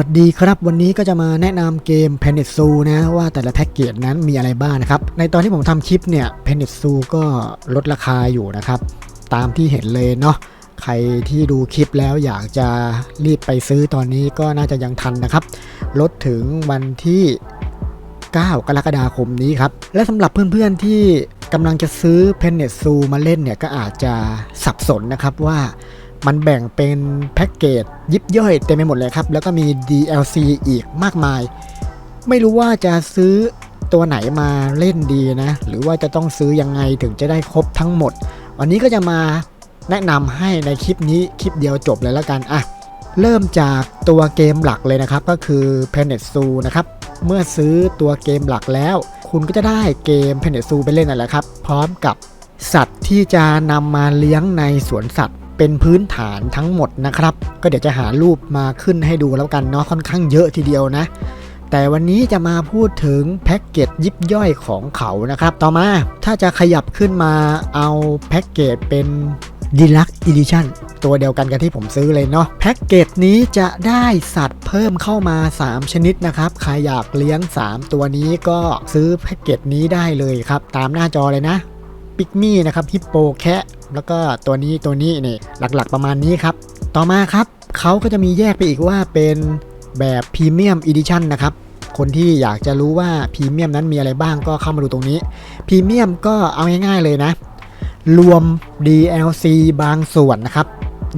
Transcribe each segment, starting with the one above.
วัสดีครับ วันนี้ก็จะมาแนะนำเกม p e n i t z o นะว่าแต่ละแพ็กเกจนั้นมีอะไรบ้างนะครับ ในตอนที่ผมทำคลิปเนี่ย p e n i t z o ก็ลดราคาอยู่นะครับ ตามที่เห็นเลยเนาะใครที่ดูคลิปแล้วอยากจะรีบไปซื้อตอนนี้ก็น่าจะยังทันนะครับ ลดถึงวันที่ 9 กรกฎาคมนี้ครับ และสำหรับเพื่อนๆที่กำลังจะซื้อ p e n i t z o มาเล่นเนี่ยก็อาจจะสับสนนะครับว่า มันแบ่งเป็นแพ็กเกจยิบย่อยเต็มไปหมดเลยครับ แล้วก็มี DLC อีกมากมาย ไม่รู้ว่าจะซื้อตัวไหนมาเล่นดีนะ หรือว่าจะต้องซื้อยังไงถึงจะได้ครบทั้งหมด วันนี้ก็จะมาแนะนำให้ในคลิปนี้คลิปเดียวจบเลยแล้วกันอะเริ่มจากตัวเกมหลักเลยนะครับ ก็คือ p e n e t z o นะครับเมื่อซื้อตัวเกมหลักแล้ว คุณก็จะได้เกม p e n e t z o ไปเล่นนั่นแหละครับ พร้อมกับสัตว์ที่จะนำมาเลี้ยงในสวนสัตว์ เป็นพื้นฐานทั้งหมดนะครับ ก็เดี๋ยวจะหารูปมาขึ้นให้ดูแล้วกันเนาะค่อนข้างเยอะทีเดียวนะ แต่วันนี้จะมาพูดถึงแพ็กเกจยิบย่อยของเขานะครับ ต่อมาถ้าจะขยับขึ้นมาเอาแพ็กเกจเป็น Deluxe Edition ตัวเดียวกันกับที่ผมซื้อเลยเนาะแพ็กเกจนี้จะได้สัตว์เพิ่มเข้ามา 3 ชนิดนะครับ ใครอยากเลี้ยง 3 ตัวนี้ก็ซื้อแพ็กเกจนี้ได้เลยครับ ตามหน้าจอเลยนะ ปิกมี่นะครับฮิปโปแคะแล้วก็ตัวนี้ตัวนี้นี่หลักๆประมาณนี้ครับ ต่อมาครับเขาก็จะมีแยกไปอีกว่าเป็นแบบพรีเมียมอีดิชันนะครับคนที่อยากจะรู้ว่าพรีเมียมนั้นมีอะไรบ้างก็เข้ามาดูตรงนี้พรีเมียมก็เอาง่ายๆเลยนะ รวม DLC บางส่วนนะครับ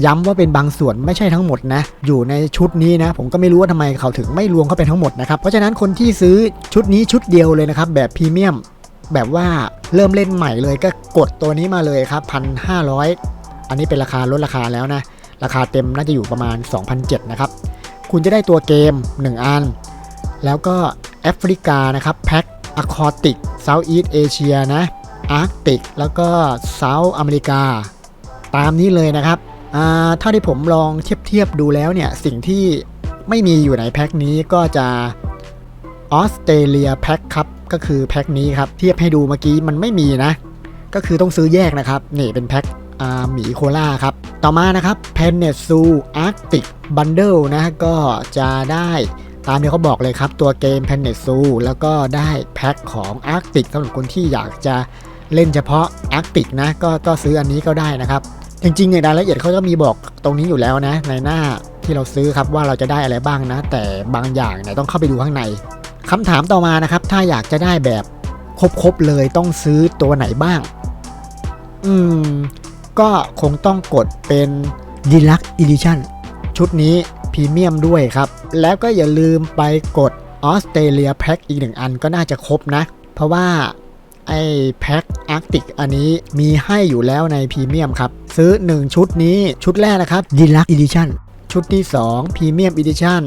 ย้ำว่าเป็นบางส่วนไม่ใช่ทั้งหมดนะ อยู่ในชุดนี้นะ ผมก็ไม่รู้ว่าทำไมเขาถึงไม่รวมเข้าไปทั้งหมดนะครับ เพราะฉะนั้นคนที่ซื้อชุดนี้ชุดเดียวเลยนะครับ แบบพรีเมียม แบบว่าเริ่มเล่นใหม่เลยก็กดตัวนี้มาเลยครับพันห้าร้อยอันนี้เป็นราคาลดราคาแล้วนะ ราคาเต็มน่าจะอยู่ประมาณ 2,007นะครับ คุณจะได้ตัวเกม 1 อัน แล้วก็แอฟริกานะครับแพ็คอะคอติกเซาท์อีสเอเชียนะอาร์กติกแล้วก็เซาท์อเมริกา ตามนี้เลยนะครับอ่าเท่าที่ผมลองเทียบเทียบดูแล้วเนี่ย สิ่งที่ไม่มีอยู่ในแพ็คนี้ก็จะออสเตรเลียแพ็คครับ ก็คือแพ็คนี้ครับเทียบให้ดูเมื่อกี้มันไม่มีนะ ก็คือต้องซื้อแยกนะครับนี่เป็นแพ็คอ่าหมีโคล่าครับ ต่อมานะครับ p e n e t z o Arctic Bundle นะก็จะได้ตามที่เขาบอกเลยครับ ตัวเกม p e n e t z o แล้วก็ได้แพ็คของ Arctic สำหรับคนที่อยากจะเล่นเฉพาะ Arctic นะก็ก็ซื้ออันนี้ก็ได้นะครับ จริงๆในรายละเอียดเขาก็มีบอกตรงนี้อยู่แล้วนะ ในหน้าที่เราซื้อครับว่าเราจะได้อะไรบ้างนะ แต่บางอย่างเนี่ยต้องเข้าไปดูข้างใน คำถามต่อมานะครับ ถ้าอยากจะได้แบบครบๆเลยต้องซื้อตัวไหนบ้าง อืม ก็คงต้องกดเป็น Deluxe Edition ชุดนี้พรีเมียมด้วยครับ แล้วก็อย่าลืมไปกดออสเตรเลียแพ็คอีกหนึ่งอันก็น่าจะครบนะ เพราะว่าไอ้แพ็คอาร์กติกอันนี้มีให้อยู่แล้วในพรีเมียมครับ ซื้อ 1 ชุดนี้ชุดแรกนะครับ Deluxe Edition ชุดที่ 2 Premium Edition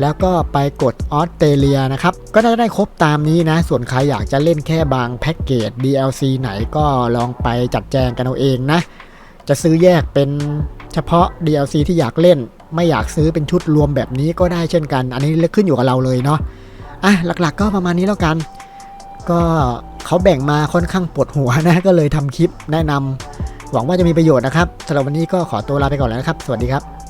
แล้วก็ไปกดออสเตรเลียนะครับ ก็จะได้ครบตามนี้นะ ส่วนใครอยากจะเล่นแค่บางแพ็กเกจ DLC ไหนก็ลองไปจัดแจงกันเอาเองนะ จะซื้อแยกเป็นเฉพาะ DLC ที่อยากเล่น ไม่อยากซื้อเป็นชุดรวมแบบนี้ก็ได้เช่นกัน อันนี้ขึ้นอยู่กับเราเลยเนาะอะหลักๆก็ประมาณนี้แล้วกัน ก็เขาแบ่งมาค่อนข้างปวดหัวนะก็เลยทำคลิปแนะนำหวังว่าจะมีประโยชน์นะครับสำหรับวันนี้ก็ขอตัวลาไปก่อนแล้วนะครับ สวัสดีครับ